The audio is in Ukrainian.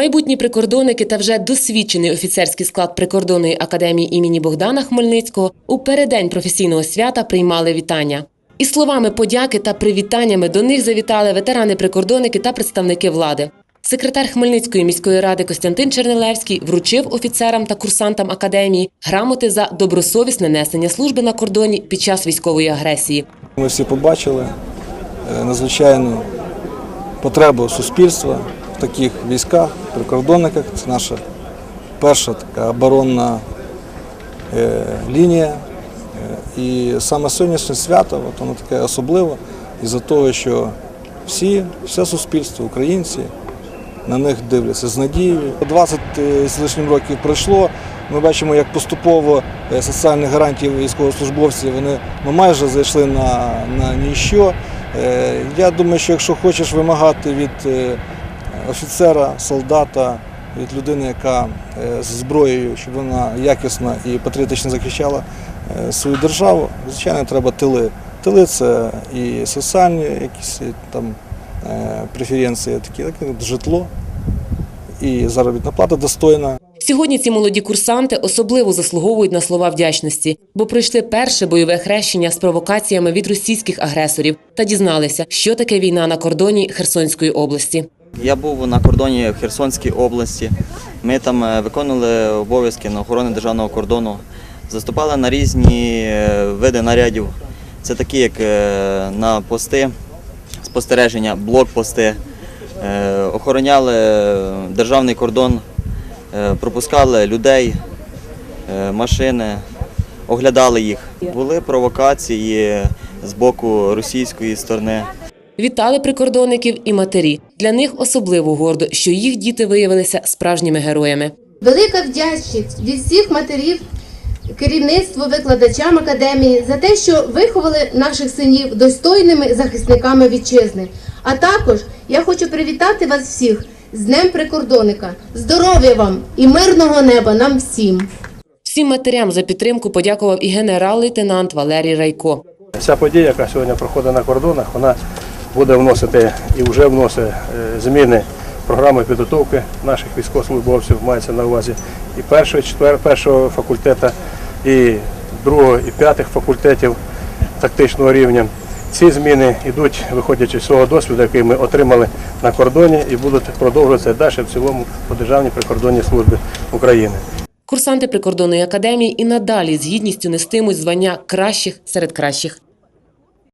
Майбутні прикордонники та вже досвідчений офіцерський склад прикордонної академії імені Богдана Хмельницького у переддень професійного свята приймали вітання. Із словами подяки та привітаннями до них завітали ветерани-прикордонники та представники влади. Секретар Хмельницької міської ради Костянтин Чернелевський вручив офіцерам та курсантам академії грамоти за добросовісне несення служби на кордоні під час військової агресії. Ми всі побачили е, надзвичайну потребу суспільства таких військах, прикордонниках. Це наша перша така оборонна е, лінія. Е, І саме сьогоднішнє свято, от воно таке особливе, із-за того, що всі, все суспільство, українці, на них дивляться з надією. 20 з лишнім років пройшло. Ми бачимо, як поступово е, соціальні гарантії військовослужбовців вони ну, майже зайшли на, на ніщо. Е, Я думаю, що якщо хочеш вимагати від е, офіцера, солдата, від людини, яка е, з зброєю, щоб вона якісно і патріотично захищала е, свою державу, звичайно, треба тили. Тили це і соціальні якісь там е, преференції, такі, так, як житло і заробітна плата достойна. Сьогодні ці молоді курсанти особливо заслуговують на слова вдячності, бо пройшли перше бойове хрещення з провокаціями від російських агресорів та дізналися, що таке війна на кордоні Херсонської області. Я був на кордоні в Херсонській області. Ми там е, виконували обов'язки на охорони державного кордону, заступали на різні е, види нарядів. Це такі, як е, на пости, спостереження, блокпости, охороняли державний кордон, пропускали людей, машини, оглядали їх. Були провокації з боку російської сторони. Вітали прикордонників і матері. Для них особливо гордо, що їх діти виявилися справжніми героями. Велика вдячність від всіх матерів, керівництву, викладачам академії за те, що виховали наших синів достойними захисниками вітчизни. А також я хочу привітати вас всіх з Днем прикордонника. Здоров'я вам і мирного неба нам всім! Всім матерям за підтримку подякував і генерал-лейтенант Валерій Райко. Ця подія, яка сьогодні проходить на кордонах, вона буде вносити і вже вносить е, зміни програми підготовки наших військовослужбовців, мається на увазі і першого, четвер, першого факультету, і другого, і п'ятих факультетів тактичного рівня. Ці зміни йдуть, виходячи з свого досвіду, який ми отримали на кордоні, і будуть продовжуватися далі в цілому по Державній прикордонній службі України. Курсанти прикордонної академії і надалі з гідністю нестимуть звання кращих серед кращих.